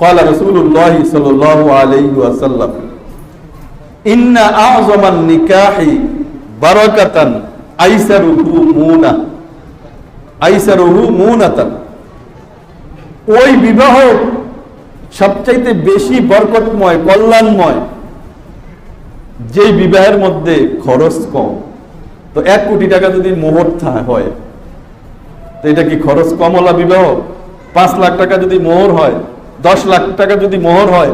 قال رسول الله صلى الله عليه وسلم إن أعظم النكاح بركة أيسره مونة أيسره مونة ওই বিবাহ সবচাইতে বেশি বরকতময় কল্যাণময় যেই বিবাহের মধ্যে খরচ কম তো এক কোটি টাকা যদি মোহর থা- হয় তো এটা কি খরচ কমলা বিবাহ পাঁচ লাখ টাকা যদি মোহর হয় দশ লাখ টাকা যদি মোহর হয়,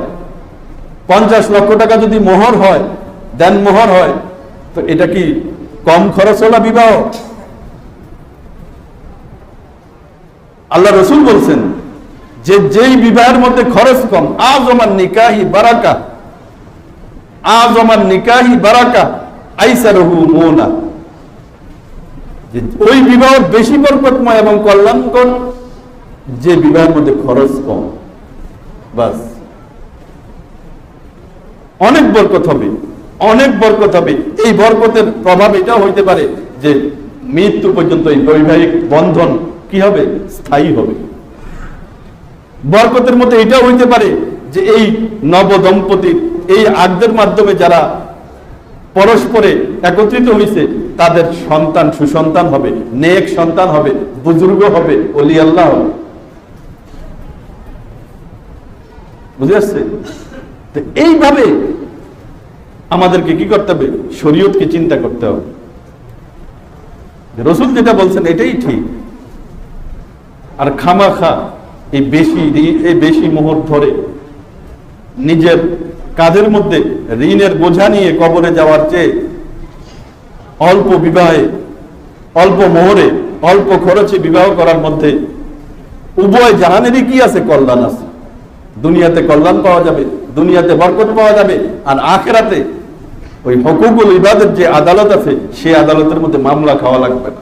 পঞ্চাশ লক্ষ টাকা যদি মোহর হয়, দেন মোহর হয়, তো এটা কি কম খরচওয়ালা বিবাহ? আল্লাহ রসুল বলছেন যে যেই বিবাহের মধ্যে খরচ কম আজ আমার নিকাহি বারাকা আজ আমার নিকাহি বারাকা আইসারহু মোনা। ওই বিবাহ বেশি বরকতময় এবং কল্যাণকর, যে বিবাহের মধ্যে খরচ কম। বাস। অনেক বরকত হবে, অনেক বরকত হবে। এই বরকতের প্রভাব এটা হইতে পারে যে মৃত্যু পর্যন্ত এই বৈবাহিক বন্ধন কি হবে? স্থায়ী হবে। বরকতের মধ্যে এটা হইতে পারে যে এই নব দম্পতির এই আগদের মাধ্যমে যারা পরস্পরে একত্রিত হয়েছে তাদের সন্তান সুসন্তান হবে, নেক সন্তান হবে, বুজুর্গ হবে অলি আল্লাহ হবে। বুঝে তো এইভাবে আমাদেরকে কি করতে হবে? শরীয়তকে চিন্তা করতে হবে। রসুল যেটা বলছেন, এটাই ঠিক। আর খামাখা, এই বেশি এই বেশি মোহর ধরে নিজের কাঁধের মধ্যে ঋণের বোঝা নিয়ে কবরে যাওয়ার চেয়ে অল্প বিবাহে, অল্প মোহরে, অল্প খরচে বিবাহ করার মধ্যে উভয় জাহানেরই কি আছে? কল্যাণ আছে। দুনিয়াতে কল্যাণ পাওয়া যাবে, দুনিয়াতে বরকত পাওয়া যাবে, আর আখেরাতে ওই হকুকুল ইবাদের যে আদালত আছে, সেই আদালতের মধ্যে মামলা খাওয়া লাগবে না।